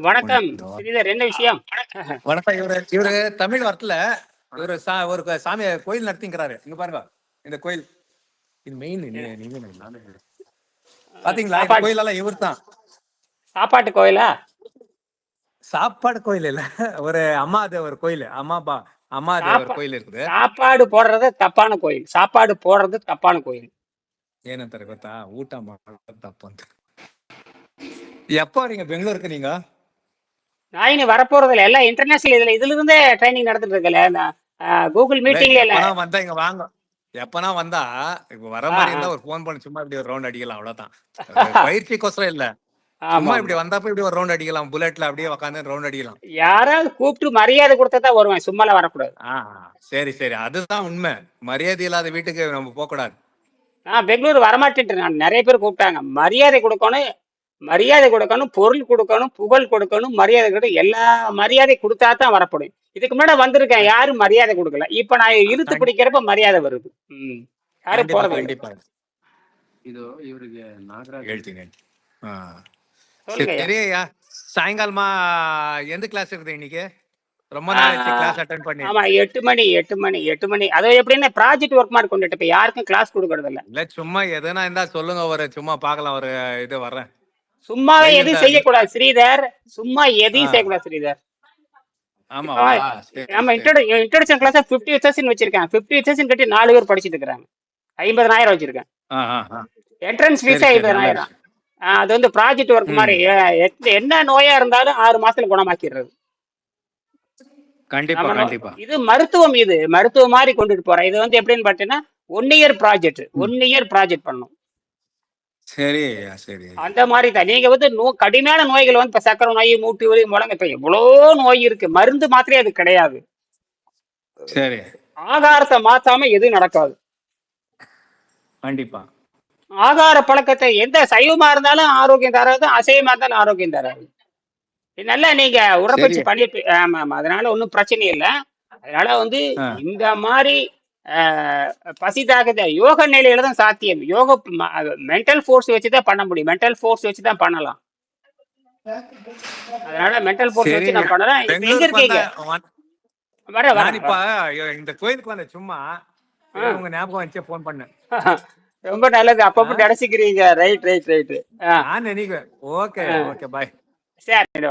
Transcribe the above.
வணக்கம். ஸ்ரீதர் என்ன விஷயம்? வணக்கம். இவரு இவரு தமிழ் வரல இவரு சா- ஒரு சாமி கோயில் நடத்திங்கிறாரு. இங்க பாருங்க இந்த கோயில். இது மெயின் பாத்தீங்களா? இந்த சாப்பாடு- கோயில் எல்லாம் இவர் தான் சாப்பாட்டு கோயிலா? சாப்பாடு கோயில் இல்ல. ஒரு அம்மா தேவர் கோயில். அம்மா பா அம்மா தேவர் கோயில் இருக்குது. சாப்பாடு போடுறது தப்பான கோயில். சாப்பாடு போடுறது தப்பான கோயில். ಏನಂತಾರೆ ಗೊತ್ತಾ ಊಟ ಮಾಡೋದು ತಪ್ಪು ಅಂತ எப்போ வரீங்க பெங்களூருக்கு நீங்க நான் இனி வரப்போறது இல்ல எல்லாம் இன்டர்நேஷனல் இதுல இதுல இருந்தே ட்ரைனிங் நடந்துட்டு இருக்குல்ல இந்த கூகுள் மீட்டிங்ல இல்ல எப்பனா வந்தா இங்க வாங்க எப்பனா வந்தா இப்ப வர மாதிரி இருந்தா ஒரு ஃபோன் பண்ணி சும்மா இப்படி ஒரு ரவுண்ட் அடிக்கலாம் அவ்வளவுதான் அது பயிற்சிக்கோசரம் இல்ல ஆமா சும்மா இப்படி வந்தப்ப இப்படி ஒரு ரவுண்ட் அடிக்கலாம் புல்லட்ல அப்படியே உட்காந்து ரவுண்ட் அடிக்கலாம் யாராவது கூப்பிட்டு மரியாதை கொடுத்தா தான் வருவேன் சும்மால வரக்கூடாது ஆ சரி சரி அதுதான் உண்மை மரியாதை இல்லாத வீட்டுக்கு நம்ம போக கூடாது நான் பெங்களூர் வரமாட்டேன் நான் நிறைய பேர் கூப்பிட்டாங்க. மரியாதை கொடுக்கணும் மரியாதை கொடுக்கணும் பொருள் கொடுக்கணும் புகழ் கொடுக்கணும் மரியாதை கொடுக்கணும். எல்லா மரியாதை கொடுத்தா தான் வரப்படும். இதுக்கு முன்னாடி வந்திருக்கேன் யாரும் மரியாதை கொடுக்கல. இப்ப நான் இழுத்து பிடிக்கிறப்ப மரியாதை வருது. ம். யாரும் போறது கண்டிப்பா. இதோ இவருக்கு நாகராஜ். எழுத்துங்க சரியா சாயங்காலமா எந்த கிளாஸ் இருக்குது இன்னைக்கு? ரொம்ப நாள் ஆமா எட்டு மணி எட்டு மணி எட்டு மணி. அது எப்படின்னா ப்ராஜெக்ட் ஒர்க் மாதிரி கொண்டுட்டு இப்ப யாருக்கும் கிளாஸ் கொடுக்கறது இல்ல இல்ல சும்மா எதனா இருந்தா சொல்லுங்க ஒரு சும்மா பார்க்கலாம் ஒரு இது வர்றேன். சும்மாவே தான் செய்யக்கூடாது ஸ்ரீதர். சும்மா எதையும் செய்யக்கூடாது ஸ்ரீதர். ஆமா ஆ, ஆ, சரி நம்ம சரி. Intro introduction class fifty thousand வச்சிருக்கேன். ஃபிஃப்டி தௌசண்ட் கட்டி நாலு பேர் படிச்சுட்டு இருக்கிறாங்க. ஐம்பதனாயிரம் வச்சிருக்கேன். என்ட்ரன்ஸ் ஃபீஸ் ஐம்பதனாயிரம். அது வந்து ப்ராஜெக்ட் ஒர்க் மாதிரி என்ன நோயா இருந்தாலும் ஆறு மாசத்துல குணமாக்கிடுறது. கண்டிப்பா கண்டிப்பா. இது மருத்துவம் இது மருத்துவம் மாதிரி கொண்டுட்டு போறோம். இது வந்து எப்படின்னு பார்த்தீங்கன்னா one year project. One year project பண்ணணும். சரி சரி. அந்த மாதிரி தான் நீங்க வந்து நோ கடுமையான நோய்கள் வந்து இப்ப சக்கரை நோய் மூட்டு வலி முழங்க இப்ப எவ்வளோ நோய் இருக்கு. மருந்து மாத்திரை அது கிடையாது. சரி. ஆகாரத்தை மாத்தாம எதுவும் நடக்காது. கண்டிப்பா. ஆகார பழக்கத்தை எந்த சைவமா இருந்தாலும் ஆரோக்கியம் தராது அசைவமா இருந்தாலும் ஆரோக்கியம் தராது. நல்லா நீங்க உடற்பயிற்சி பண்ணிட்டு ஆமா ஆமா. அதனால ஒன்றும் பிரச்சனை இல்லை. அதனால வந்து இந்த மாதிரி பசி தாக்கத்தை யோக நிலையில தான் சாத்தியம். யோக மென்டல் ஃபோர்ஸ் வச்சு தான் பண்ண முடியும். மென்டல் ஃபோர்ஸ் வச்சு தான் பண்ணலாம். அதனால மென்டல் ஃபோர்ஸ் வச்சு நான் பண்ணலாம். எங்க இருக்கீங்க? வந்தா வர வரேன் இந்த கோயிலுக்கு வந்தேன் சும்மா. உங்க ஞாபகம் வச்சே ஃபோன் பண்ணேன் ரொம்ப நல்லது. அப்பப்போ நினைச்சுக்கிறீங்க ரைட் ரைட் ரைட் நான் நினைக்கிறேன். ஓகே ஓகே பாய் சரி